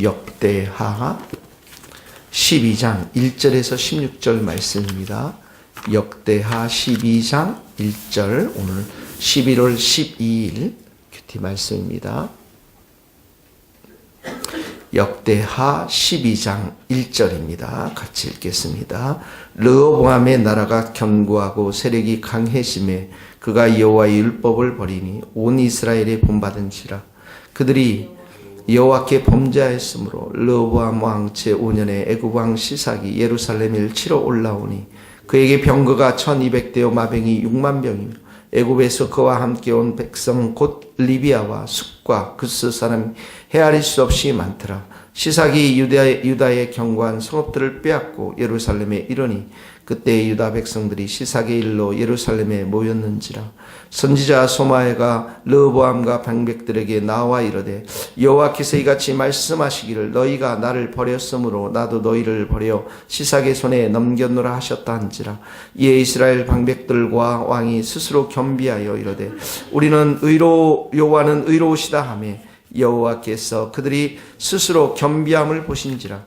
역대하 12장 1절에서 16절 말씀입니다. 역대하 12장 1절 오늘 11월 12일 큐티 말씀입니다. 역대하 12장 1절입니다. 같이 읽겠습니다. 르호보암의 나라가 견고하고 세력이 강해심에 그가 여호와의 율법을 버리니 온 이스라엘에 본받은지라 그들이 여호와께 범죄하였으므로 르호보암 왕 제 5년에 애굽 왕 시삭이 예루살렘을 치러 올라오니 그에게 병거가 1200대요 마병이 6만 병이며 애굽에서 그와 함께 온 백성 곧 리비아와 숙과 그스 사람 헤아릴 수 없이 많더라. 시삭이 유다, 유다의 견고한 성읍들을 빼앗고 예루살렘에 이르니 그때 유다 백성들이 시삭의 일로 예루살렘에 모였는지라 선지자 소마에가 르보암과 방백들에게 나와 이르되 여호와께서 이같이 말씀하시기를 너희가 나를 버렸으므로 나도 너희를 버려 시삭의 손에 넘겼노라 하셨다 한지라 이에 이스라엘 방백들과 왕이 스스로 겸비하여 이르되 우리는 의로 여호와는 의로우시다 하며 여호와께서 그들이 스스로 겸비함을 보신지라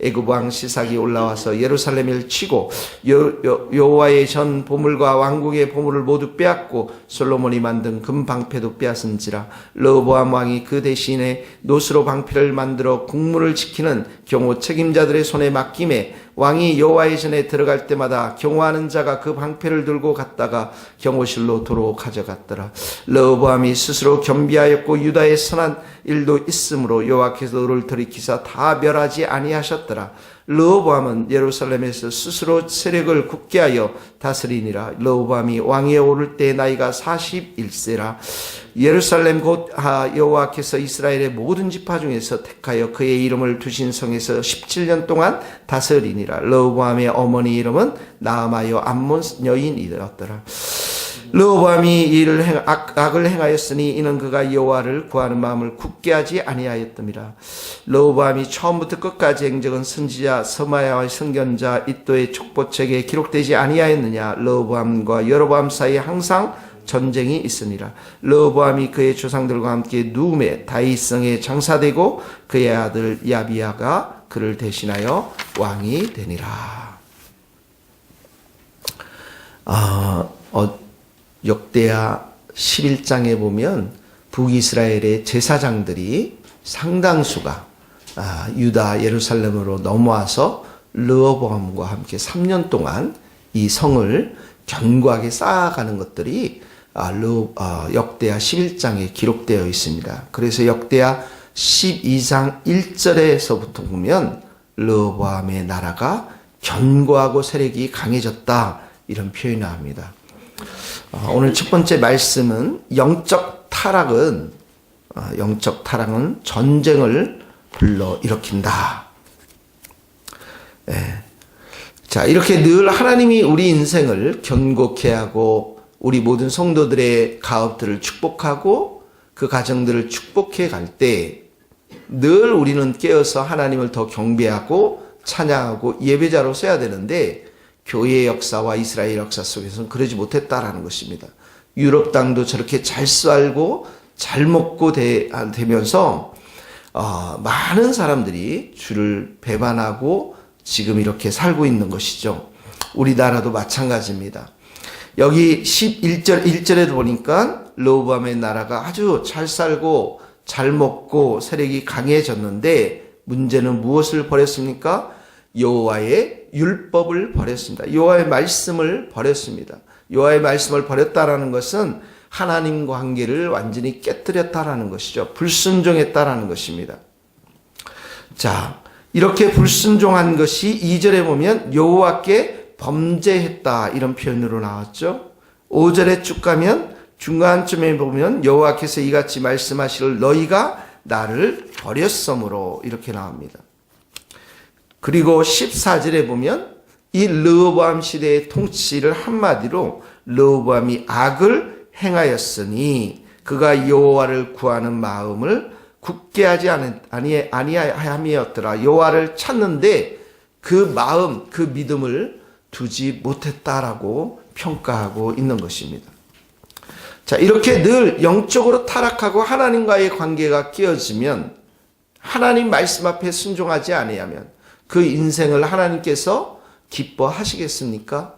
애굽 왕 시삭이 올라와서 예루살렘을 치고 여호와의 전 보물과 왕국의 보물을 모두 빼앗고 솔로몬이 만든 금 방패도 빼앗은지라 르보암 왕이 그 대신에 노스로 방패를 만들어 국무를 지키는 경호 책임자들의 손에 맡김에 왕이 여호와의 전에 들어갈 때마다 경호하는 자가 그 방패를 들고 갔다가 경호실로 도로 가져갔더라. 르보암이 스스로 겸비하였고 유다의 선한 일도 있으므로 여호와께서 너를 들이키사 다 멸하지 아니하셨더라. 르호보암은 예루살렘에서 스스로 세력을 굳게 하여 다스리니라. 르호보암이 왕위에 오를 때 나이가 41세라. 예루살렘 곧 아, 여호와께서 이스라엘의 모든 지파 중에서 택하여 그의 이름을 두신 성에서 17년 동안 다스리니라. 르호보암의 어머니 이름은 나아마여 암몬 여인이었더라. 르호보암이 이를 행, 악, 악을 행하였으니 이는 그가 여호와를 구하는 마음을 굳게 하지 아니하였음이라. 르호보암이 처음부터 끝까지 행적은 선지자 서마야의 선견자 이또의 촉보책에 기록되지 아니하였느냐. 르호보암과 여로보암 사이에 항상 전쟁이 있으니라. 르호보암이 그의 조상들과 함께 누움에 다윗성에 장사되고 그의 아들 야비야가 그를 대신하여 왕이 되니라. 아, 어, 역대하 11장에 보면 북이스라엘의 제사장들이 상당수가 아, 유다 예루살렘으로 넘어와서 르호보암과 함께 3년 동안 이 성을 견고하게 쌓아가는 것들이 아, 르, 아, 역대하 11장에 기록되어 있습니다. 그래서 역대하 12장 1절에서부터 보면 르호보암의 나라가 견고하고 세력이 강해졌다 이런 표현을 합니다. 어, 오늘 첫 번째 말씀은 영적 타락은 어, 영적 타락은 전쟁을 불러 일으킨다. 예. 자 이렇게 늘 하나님이 우리 인생을 견고케 하고 우리 모든 성도들의 가업들을 축복하고 그 가정들을 축복해 갈 때 늘 우리는 깨어서 하나님을 더 경배하고 찬양하고 예배자로 써야 되는데 교회의 역사와 이스라엘 역사 속에서는 그러지 못했다라는 것입니다. 유럽 땅도 저렇게 잘 쌀고 잘 먹고 되, 되면서 어, 많은 사람들이 주를 배반하고 지금 이렇게 살고 있는 것이죠. 우리나라도 마찬가지입니다. 여기 11절 1절에 보니까 르호보암의 나라가 아주 잘 살고 잘 먹고 세력이 강해졌는데 문제는 무엇을 버렸습니까? 여호와의 율법을 버렸습니다. 여호와의 말씀을 버렸습니다. 여호와의 말씀을 버렸다라는 것은 하나님과 관계를 완전히 깨뜨렸다라는 것이죠. 불순종했다라는 것입니다. 자, 이렇게 불순종한 것이 2절에 보면 여호와께 범죄했다 이런 표현으로 나왔죠. 5절에 쭉 가면 중간쯤에 보면 여호와께서 이같이 말씀하시를 너희가 나를 버렸으므로 이렇게 나옵니다. 그리고 14절에 보면 이 르호보암 시대의 통치를 한마디로 르호보암이 악을 행하였으니 그가 여호와를 구하는 마음을 굳게 하지 않- 아니 아니함이었더라. 여호와를 찾는데 그 마음, 그 믿음을 두지 못했다라고 평가하고 있는 것입니다. 자, 이렇게 늘 영적으로 타락하고 하나님과의 관계가 깨어지면 하나님 말씀 앞에 순종하지 아니하면 그 인생을 하나님께서 기뻐하시겠습니까?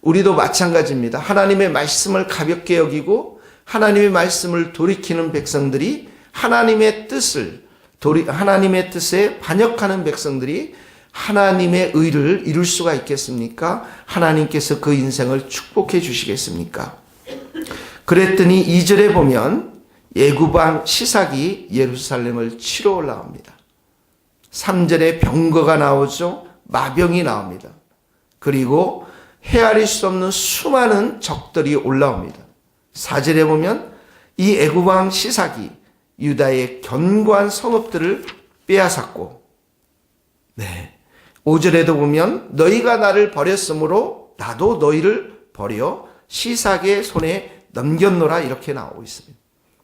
우리도 마찬가지입니다. 하나님의 말씀을 가볍게 여기고 하나님의 말씀을 돌이키는 백성들이 하나님의 뜻을 도리, 하나님의 뜻에 반역하는 백성들이 하나님의 의를 이룰 수가 있겠습니까? 하나님께서 그 인생을 축복해 주시겠습니까? 그랬더니 2절에 보면 예구방 시삭이 예루살렘을 치러 올라옵니다. 3절에 병거가 나오죠. 마병이 나옵니다. 그리고 헤아릴 수 없는 수많은 적들이 올라옵니다. 4절에 보면 이 애구방 시삭이 유다의 견고한 성읍들을 빼앗았고 네. 5절에도 보면 너희가 나를 버렸으므로 나도 너희를 버려 시삭의 손에 넘겼노라 이렇게 나오고 있습니다.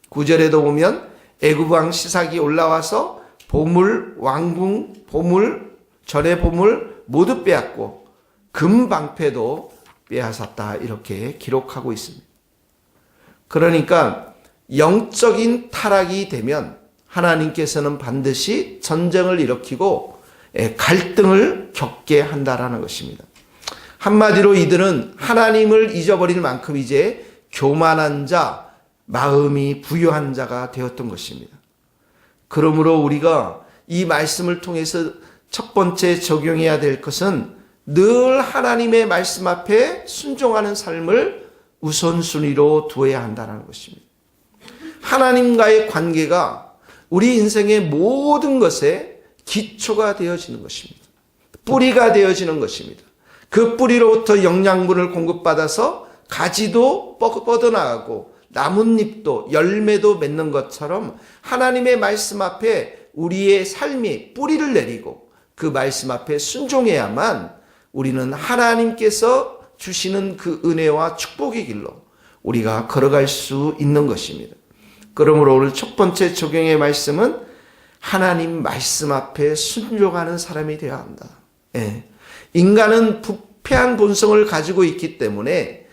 9절에도 보면 애굽 왕 시삭이 올라와서 보물 왕궁 보물 절의 보물 모두 빼앗고 금방패도 빼앗았다 이렇게 기록하고 있습니다. 그러니까 영적인 타락이 되면 하나님께서는 반드시 전쟁을 일으키고 예, 갈등을 겪게 한다라는 것입니다. 한마디로 이들은 하나님을 잊어버릴 만큼 이제 교만한 자, 마음이 부유한 자가 되었던 것입니다. 그러므로 우리가 이 말씀을 통해서 첫 번째 적용해야 될 것은 늘 하나님의 말씀 앞에 순종하는 삶을 우선순위로 두어야 한다는 것입니다. 하나님과의 관계가 우리 인생의 모든 것에 기초가 되어지는 것입니다. 뿌리가 되어지는 것입니다. 그 뿌리로부터 영양분을 공급받아서 가지도 뻗어나가고 나뭇잎도 열매도 맺는 것처럼 하나님의 말씀 앞에 우리의 삶이 뿌리를 내리고 그 말씀 앞에 순종해야만 우리는 하나님께서 주시는 그 은혜와 축복의 길로 우리가 걸어갈 수 있는 것입니다. 그러므로 오늘 첫 번째 적용의 말씀은 하나님 말씀 앞에 순종하는 사람이 되어야 한다. 예. 인간은 부패한 본성을 가지고 있기 때문에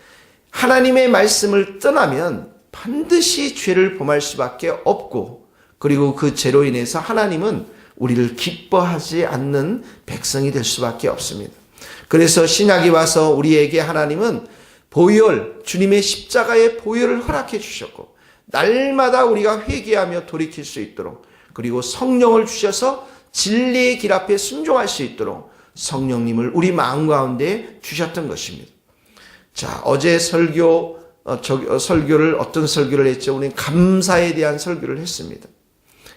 하나님의 말씀을 떠나면 반드시 죄를 범할 수밖에 없고 그리고 그 죄로 인해서 하나님은 우리를 기뻐하지 않는 백성이 될 수밖에 없습니다. 그래서 신약이 와서 우리에게 하나님은 보혈, 주님의 십자가의 보혈을 허락해 주셨고 날마다 우리가 회개하며 돌이킬 수 있도록 그리고 성령을 주셔서 진리의 길 앞에 순종할 수 있도록 성령님을 우리 마음 가운데 주셨던 것입니다. 자, 어제 설교, 어, 저, 어, 설교를, 어떤 설교를 했죠? 우리는 감사에 대한 설교를 했습니다.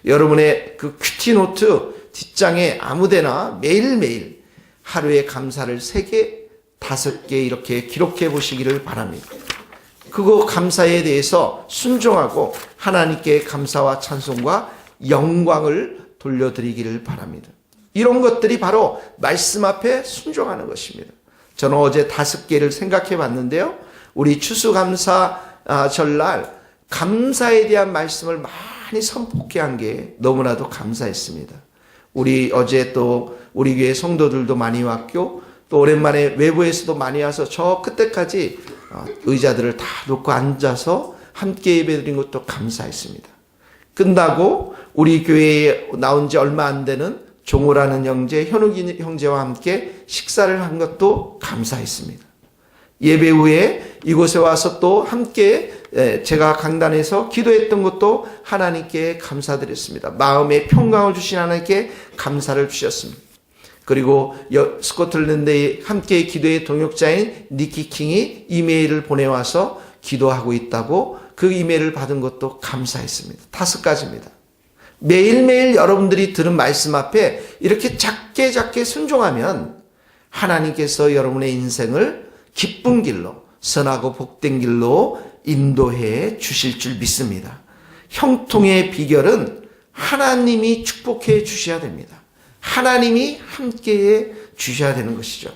여러분의 그 큐티 노트 뒷장에 아무데나 매일매일 하루에 감사를 3개, 5개 이렇게 기록해 보시기를 바랍니다. 그거 감사에 대해서 순종하고 하나님께 감사와 찬송과 영광을 돌려드리기를 바랍니다. 이런 것들이 바로 말씀 앞에 순종하는 것입니다. 저는 어제 다섯 개를 생각해 봤는데요. 우리 추수감사 아, 절날 감사에 대한 말씀을 많이 선포케 한 게 너무나도 감사했습니다. 우리 어제 또 우리 교회 성도들도 많이 왔고 또 오랜만에 외부에서도 많이 와서 저 끝때까지 어, 의자들을 다 놓고 앉아서 함께 예배드린 것도 감사했습니다. 끝나고 우리 교회에 나온 지 얼마 안 되는 종호라는 형제, 현욱이 형제와 함께 식사를 한 것도 감사했습니다. 예배 후에 이곳에 와서 또 함께 제가 강단에서 기도했던 것도 하나님께 감사드렸습니다. 마음의 평강을 주신 하나님께 감사를 주셨습니다. 그리고 스코틀랜드에 함께 기도의 동역자인 니키 킹이 이메일을 보내와서 기도하고 있다고 그 이메일을 받은 것도 감사했습니다. 다섯 가지입니다. 매일매일 여러분들이 들은 말씀 앞에 이렇게 작게 작게 순종하면 하나님께서 여러분의 인생을 기쁜 길로 선하고 복된 길로 인도해 주실 줄 믿습니다. 형통의 비결은 하나님이 축복해 주셔야 됩니다. 하나님이 함께해 주셔야 되는 것이죠.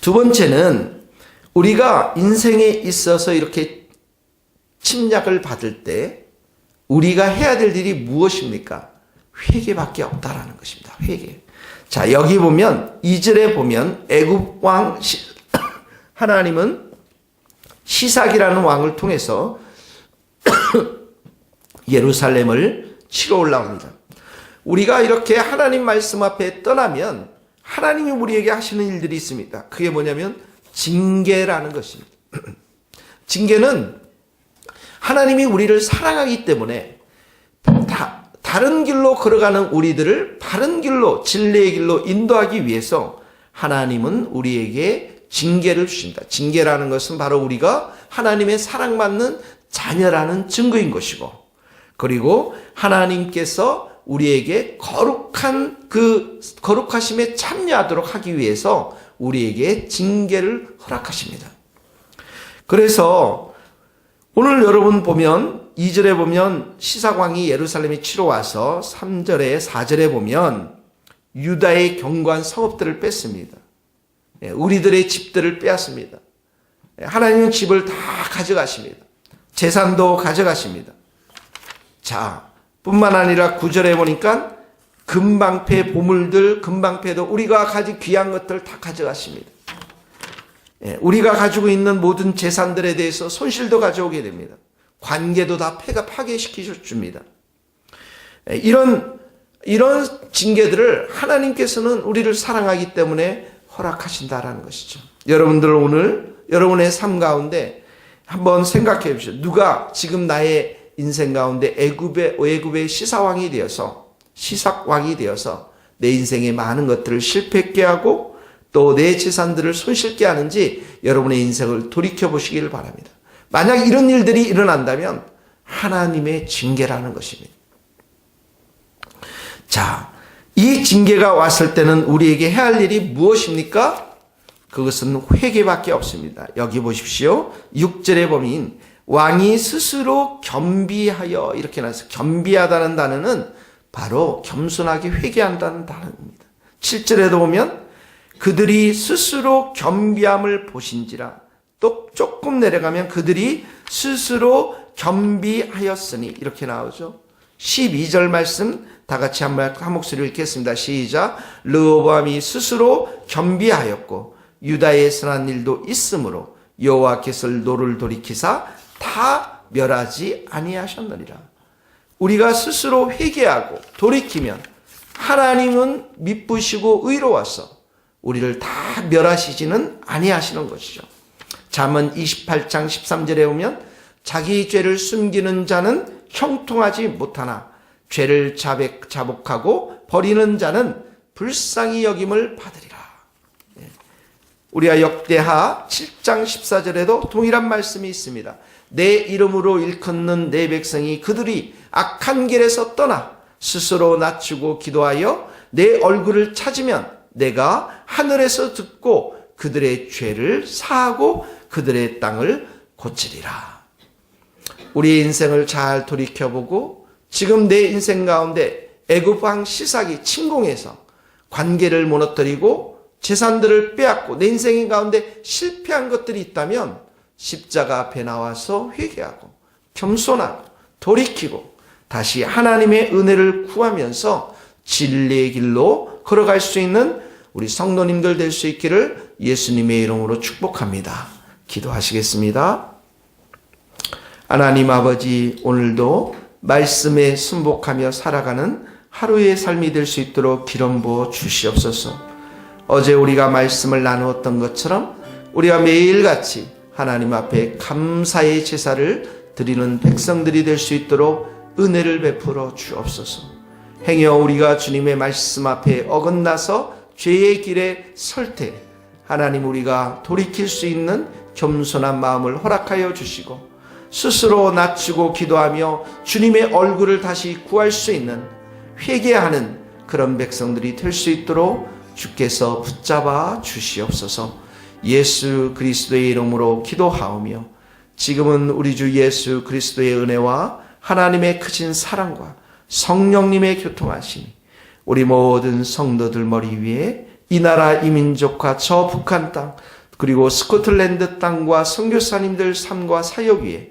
두 번째는 우리가 인생에 있어서 이렇게 침략을 받을 때 우리가 해야 될 일이 무엇입니까? 회개밖에 없다라는 것입니다. 회개. 자, 여기 보면 이절에 보면 애굽 왕 시- 하나님은 시삭이라는 왕을 통해서 예루살렘을 치러 올라옵니다. 우리가 이렇게 하나님 말씀 앞에 떠나면 하나님이 우리에게 하시는 일들이 있습니다. 그게 뭐냐면 징계라는 것입니다. 징계는 하나님이 우리를 사랑하기 때문에 다, 다른 길로 걸어가는 우리들을 바른 길로 진리의 길로 인도하기 위해서 하나님은 우리에게 징계를 주신다. 징계라는 것은 바로 우리가 하나님의 사랑받는 자녀라는 증거인 것이고 그리고 하나님께서 우리에게 거룩한 그 거룩하심에 참여하도록 하기 위해서 우리에게 징계를 허락하십니다. 그래서 오늘 여러분 보면 2절에 보면 시사광이 예루살렘에 치러 와서 3절에 4절에 보면 유다의 경관 성읍들을 뺐습니다. 예, 우리들의 집들을 빼앗습니다. 예, 하나님은 집을 다 가져가십니다. 재산도 가져가십니다. 자, 뿐만 아니라 9절에 보니까 금방패 보물들, 금방패도 우리가 가진 귀한 것들 다 가져가십니다. 예, 우리가 가지고 있는 모든 재산들에 대해서 손실도 가져오게 됩니다. 관계도 다 폐가. 예, 이런 이런 징계들을 하나님께서는 우리를 사랑하기 때문에 허락하신다라는 것이죠. 여러분들 오늘 여러분의 삶 가운데 한번 생각해 보십시오. 누가 지금 나의 인생 가운데 애굽의 애굽의 시사왕이 되어서 시삭왕이 되어서 내 인생의 많은 것들을 실패하게 하고 또 내 재산들을 손실게 하는지 여러분의 인생을 돌이켜 보시기를 바랍니다. 만약 이런 일들이 일어난다면 하나님의 징계라는 것입니다. 자, 이 징계가 왔을 때는 우리에게 해야 할 일이 무엇입니까? 그것은 회개밖에 없습니다. 여기 보십시오. 6절에 보면 왕이 스스로 겸비하여 이렇게 나서 겸비하다는 단어는 바로 겸손하게 회개한다는 단어입니다. 7절에도 보면 그들이 스스로 겸비함을 보신지라 또 조금 내려가면 그들이 스스로 겸비하였으니 이렇게 나오죠. 12절 말씀 다 같이 한번 한 목소리 읽겠습니다. 시작. 르호보암이 스스로 겸비하였고 유다의 선한 일도 있으므로 여호와께서 노를 돌이키사 다 멸하지 아니하셨느니라. 우리가 스스로 회개하고 돌이키면 하나님은 미쁘시고 의로워서 우리를 다 멸하시지는 아니하시는 것이죠. 잠언 28장 13절에 오면 자기 죄를 숨기는 자는 형통하지 못하나 죄를 자백, 자복하고 버리는 자는 불쌍히 여김을 받으리라. 예. 우리가 역대하 7장 14절에도 동일한 말씀이 있습니다. 내 이름으로 일컫는 내 백성이 그들이 악한 길에서 떠나 스스로 낮추고 기도하여 내 얼굴을 찾으면 내가 하늘에서 듣고 그들의 죄를 사하고 그들의 땅을 고치리라. 우리의 인생을 잘 돌이켜보고 지금 내 인생 가운데 애굽 왕 시삭이 침공해서 관계를 무너뜨리고 재산들을 빼앗고 내 인생 가운데 실패한 것들이 있다면 십자가 앞에 나와서 회개하고 겸손하고 돌이키고 다시 하나님의 은혜를 구하면서 진리의 길로 걸어갈 수 있는 우리 성도님들 될 수 있기를 예수님의 이름으로 축복합니다. 기도하시겠습니다. 하나님 아버지 오늘도 말씀에 순복하며 살아가는 하루의 삶이 될 수 있도록 기름 부어 주시옵소서. 어제 우리가 말씀을 나누었던 것처럼 우리가 매일같이 하나님 앞에 감사의 제사를 드리는 백성들이 될 수 있도록 은혜를 베풀어 주옵소서. 행여 우리가 주님의 말씀 앞에 어긋나서 죄의 길에 설 때 하나님 우리가 돌이킬 수 있는 겸손한 마음을 허락하여 주시고 스스로 낮추고 기도하며 주님의 얼굴을 다시 구할 수 있는 회개하는 그런 백성들이 될 수 있도록 주께서 붙잡아 주시옵소서. 예수 그리스도의 이름으로 기도하오며 지금은 우리 주 예수 그리스도의 은혜와 하나님의 크신 사랑과 성령님의 교통하심이 우리 모든 성도들 머리 위에 이 나라 이 민족과 저 북한 땅 그리고 스코틀랜드 땅과 선교사님들 삶과 사역 위에